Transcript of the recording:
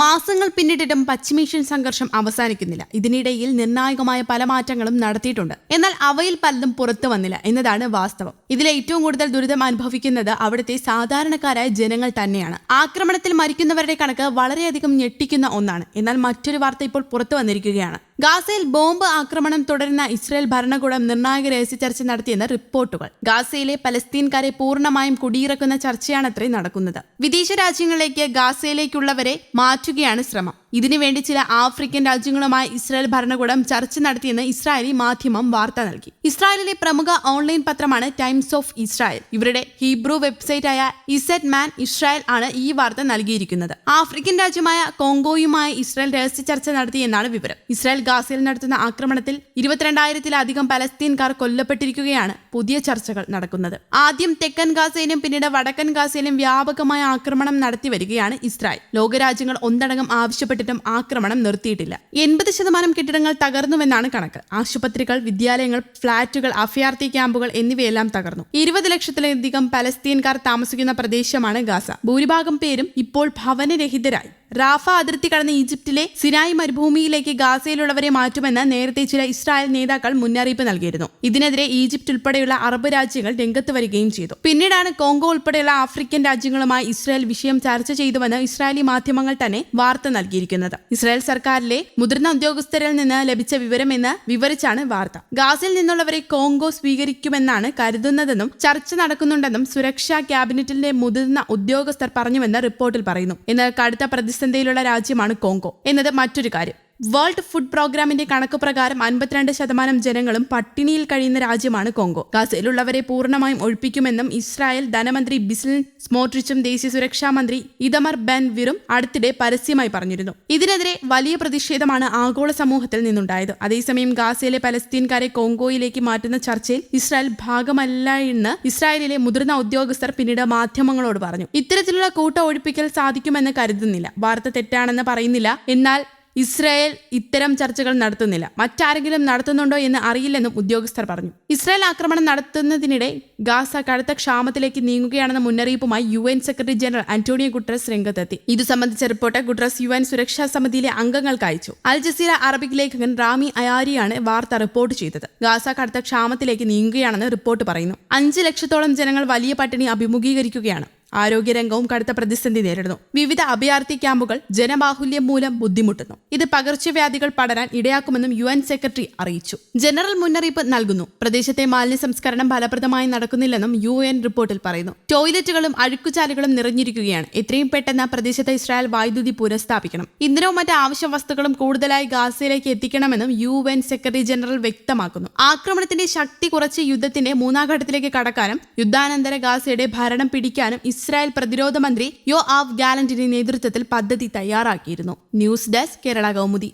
മാസങ്ങൾ പിന്നിട്ടിട്ടും പശ്ചിമേഷ്യൻ സംഘർഷം അവസാനിക്കുന്നില്ല. ഇതിനിടയിൽ നിർണായകമായ പല മാറ്റങ്ങളും നടത്തിയിട്ടുണ്ട്. എന്നാൽ അവയിൽ പലതും പുറത്തു വന്നില്ല എന്നതാണ് വാസ്തവം. ഇതിൽ ഏറ്റവും കൂടുതൽ ദുരിതം അനുഭവിക്കുന്നത് അവിടുത്തെ സാധാരണക്കാരായ ജനങ്ങൾ തന്നെയാണ്. ആക്രമണത്തിൽ മരിക്കുന്നവരുടെ കണക്ക് വളരെയധികം ഞെട്ടിക്കുന്ന ഒന്നാണ്. എന്നാൽ മറ്റൊരു വാർത്ത ഇപ്പോൾ പുറത്തു വന്നിരിക്കുകയാണ്. ഗാസയിൽ ബോംബ് ആക്രമണം തുടരുന്ന ഇസ്രായേൽ ഭരണകൂടം നിർണായക രഹസ്യ ചർച്ച നടത്തിയെന്ന് റിപ്പോർട്ടുകൾ. ഗാസയിലെ പലസ്തീൻകാരെ പൂർണമായും കുടിയിറക്കുന്ന ചർച്ചയാണത്രേ നടക്കുന്നത്. വിദേശ രാജ്യങ്ങളിലേക്ക് ഗാസയിലേക്കുള്ളവരെ മാറ്റുകയാണ് ശ്രമം. ഇതിനുവേണ്ടി ചില ആഫ്രിക്കൻ രാജ്യങ്ങളുമായി ഇസ്രായേൽ ഭരണകൂടം ചർച്ച നടത്തിയെന്ന് ഇസ്രായേലി മാധ്യമം വാർത്ത നൽകി. ഇസ്രായേലിലെ പ്രമുഖ ഓൺലൈൻ പത്രമാണ് ടൈംസ് ഓഫ് ഇസ്രായേൽ. ഇവരുടെ ഹീബ്രു വെബ്സൈറ്റായ ഇസെറ്റ് മാൻ ഇസ്രായേൽ ആണ് ഈ വാർത്ത നൽകിയിരിക്കുന്നത്. ആഫ്രിക്കൻ രാജ്യമായ കോങ്കോയുമായി ഇസ്രായേൽ രഹസ്യ ചർച്ച നടത്തിയെന്നാണ് വിവരം. ഇസ്രായേൽ ഗാസയിൽ നടത്തുന്ന ആക്രമണത്തിൽ ഇരുപത്തിരണ്ടായിരത്തിലധികം പലസ്തീൻകാർ കൊല്ലപ്പെട്ടിരിക്കുകയാണ് പുതിയ ചർച്ചകൾ നടക്കുന്നത്. ആദ്യം തെക്കൻ ഗാസയിലും പിന്നീട് വടക്കൻ ഗാസയിലും വ്യാപകമായ ആക്രമണം നടത്തി വരികയാണ് ഇസ്രായേൽ. ലോകരാജ്യങ്ങൾ ഒന്നടങ്കം ആവശ്യപ്പെട്ടിട്ടും ആക്രമണം നിർത്തിയിട്ടില്ല. എൺപത് ശതമാനം കെട്ടിടങ്ങൾ തകർന്നുവെന്നാണ് കണക്ക്. ആശുപത്രികൾ വിദ്യാലയങ്ങൾ ഫ്ളാറ്റുകൾ അഭയാർത്ഥി ക്യാമ്പുകൾ എന്നിവയെല്ലാം തകർന്നു. ഇരുപത് ലക്ഷത്തിലധികം പലസ്തീൻകാർ താമസിക്കുന്ന പ്രദേശമാണ് ഗാസ. ഭൂരിഭാഗം പേരും ഇപ്പോൾ ഭവനരഹിതരായി. റാഫ അതിർത്തി കടന്ന് ഈജിപ്തിലെ സിനായി മരുഭൂമിയിലേക്ക് ഗാസയിലുള്ളവരെ മാറ്റുമെന്ന് നേരത്തെ ചില ഇസ്രായേൽ നേതാക്കൾ മുന്നറിയിപ്പ് നൽകിയിരുന്നു. ഇതിനെതിരെ ഈജിപ്ത് ഉൾപ്പെടെയുള്ള അറബ് രാജ്യങ്ങൾ രംഗത്ത് വരികയും ചെയ്തു. പിന്നീടാണ് കോങ്കോ ഉൾപ്പെടെയുള്ള ആഫ്രിക്കൻ രാജ്യങ്ങളുമായി ഇസ്രായേൽ വിഷയം ചർച്ച ചെയ്തുവെന്ന് ഇസ്രായേലി മാധ്യമങ്ങൾ തന്നെ വാർത്ത നൽകിയിരിക്കുന്നത്. ഇസ്രായേൽ സർക്കാരിലെ മുതിർന്ന ഉദ്യോഗസ്ഥരിൽ നിന്ന് ലഭിച്ച വിവരമെന്ന് വിവരിച്ചാണ് വാർത്ത. ഗാസയിൽ നിന്നുള്ളവരെ കോങ്കോ സ്വീകരിക്കുമെന്നാണ് കരുതുന്നതെന്നും ചർച്ച നടക്കുന്നുണ്ടെന്നും സുരക്ഷാ ക്യാബിനറ്റിന്റെ മുതിർന്ന ഉദ്യോഗസ്ഥർ പറഞ്ഞുവെന്ന് റിപ്പോർട്ടിൽ പറയുന്നു. എന്നാൽ കടുത്ത പ്രതിസന്ധിയിലുള്ള രാജ്യമാണ് കോങ്കോ എന്നത് മറ്റൊരു കാര്യം. വേൾഡ് ഫുഡ് പ്രോഗ്രാമിന്റെ കണക്ക് പ്രകാരം അൻപത്തിരണ്ട് ശതമാനം ജനങ്ങളും പട്ടിണിയിൽ കഴിയുന്ന രാജ്യമാണ് കോങ്കോ. ഗസയിലുള്ളവരെ പൂർണമായും ഒഴിപ്പിക്കുമെന്നും ഇസ്രായേൽ ധനമന്ത്രി ബിസിൽ സ്മോട്രിച്ചും ദേശീയ സുരക്ഷാ മന്ത്രി ഇതമർ ബെൻ വിറും അടുത്തിടെ പരസ്യമായി പറഞ്ഞിരുന്നു. ഇതിനെതിരെ വലിയ പ്രതിഷേധമാണ് ആഗോള സമൂഹത്തിൽ നിന്നുണ്ടായത്. അതേസമയം ഗാസയിലെ പലസ്തീൻകാരെ കോങ്കോയിലേക്ക് മാറ്റുന്ന ചർച്ചയിൽ ഇസ്രായേൽ ഭാഗമല്ല എന്ന് ഇസ്രായേലിലെ മുതിർന്ന ഉദ്യോഗസ്ഥർ പിന്നീട് മാധ്യമങ്ങളോട് പറഞ്ഞു. ഇത്തരത്തിലുള്ള കൂട്ട ഒഴിപ്പിക്കൽ സാധിക്കുമെന്ന് കരുതുന്നില്ല. വാർത്ത തെറ്റാണെന്ന് പറയുന്നില്ല. എന്നാൽ ഇസ്രായേൽ ഇത്തരം ചർച്ചകൾ നടത്തുന്നില്ല. മറ്റാരെങ്കിലും നടത്തുന്നുണ്ടോ എന്ന് അറിയില്ലെന്നും ഉദ്യോഗസ്ഥർ പറഞ്ഞു. ഇസ്രായേൽ ആക്രമണം നടത്തുന്നതിനിടെ ഗാസ കടുത്ത ക്ഷാമത്തിലേക്ക് നീങ്ങുകയാണെന്ന മുന്നറിയിപ്പുമായി U N secretary general Antonio Guterres രംഗത്തെത്തി. ഇതു സംബന്ധിച്ച റിപ്പോർട്ട് ഗുട്രസ് യു എൻ സുരക്ഷാ സമിതിയിലെ അംഗങ്ങൾക്ക് അയച്ചു. അൽ ജസീറ അറബിക് ലേഖകൻ റാമി അയാരിയാണ് വാർത്ത റിപ്പോർട്ട് ചെയ്തത്. ഗാസ കടുത്ത ക്ഷാമത്തിലേക്ക് നീങ്ങുകയാണെന്ന് റിപ്പോർട്ട് പറയുന്നു. അഞ്ച് ലക്ഷത്തോളം ജനങ്ങൾ വലിയ പട്ടിണി അഭിമുഖീകരിക്കുകയാണ്. ആരോഗ്യരംഗവും കടുത്ത പ്രതിസന്ധി നേരിടുന്നു. വിവിധ അഭയാർത്ഥി ക്യാമ്പുകൾ ജനബാഹുല്യം മൂലം ബുദ്ധിമുട്ടുന്നു. ഇത് പകർച്ചവ്യാധികൾ പടരാൻ ഇടയാക്കുമെന്നും യു എൻ സെക്രട്ടറി അറിയിച്ചു. ജനറൽ മുന്നറിയിപ്പ് നൽകുന്നു. പ്രദേശത്തെ മാലിന്യ സംസ്കരണം ഫലപ്രദമായി നടക്കുന്നില്ലെന്നും യു എൻ റിപ്പോർട്ടിൽ പറയുന്നു. ടോയ്ലറ്റുകളും അഴുക്കുചാലുകളും നിറഞ്ഞിരിക്കുകയാണ്. എത്രയും പെട്ടെന്ന് പ്രദേശത്തെ ഇസ്രായേൽ വൈദ്യുതി പുനഃസ്ഥാപിക്കണം. ഇന്ധനവും മറ്റ് ആവശ്യ വസ്തുക്കളും കൂടുതലായി ഗാസയിലേക്ക് എത്തിക്കണമെന്നും യു എൻ സെക്രട്ടറി ജനറൽ വ്യക്തമാക്കുന്നു. ആക്രമണത്തിന്റെ ശക്തി കുറച്ച് യുദ്ധത്തിന്റെ മൂന്നാം ഘട്ടത്തിലേക്ക് കടക്കാനും യുദ്ധാനന്തര ഗാസയുടെ ഭരണം പിടിക്കാനും ഇസ്രായേൽ പ്രതിരോധ മന്ത്രി യോ ആവ് ഗാലന്റിന്റെ നേതൃത്വത്തിൽ പദ്ധതി തയ്യാറാക്കിയിരുന്നു. News desk Kerala Kaumudi.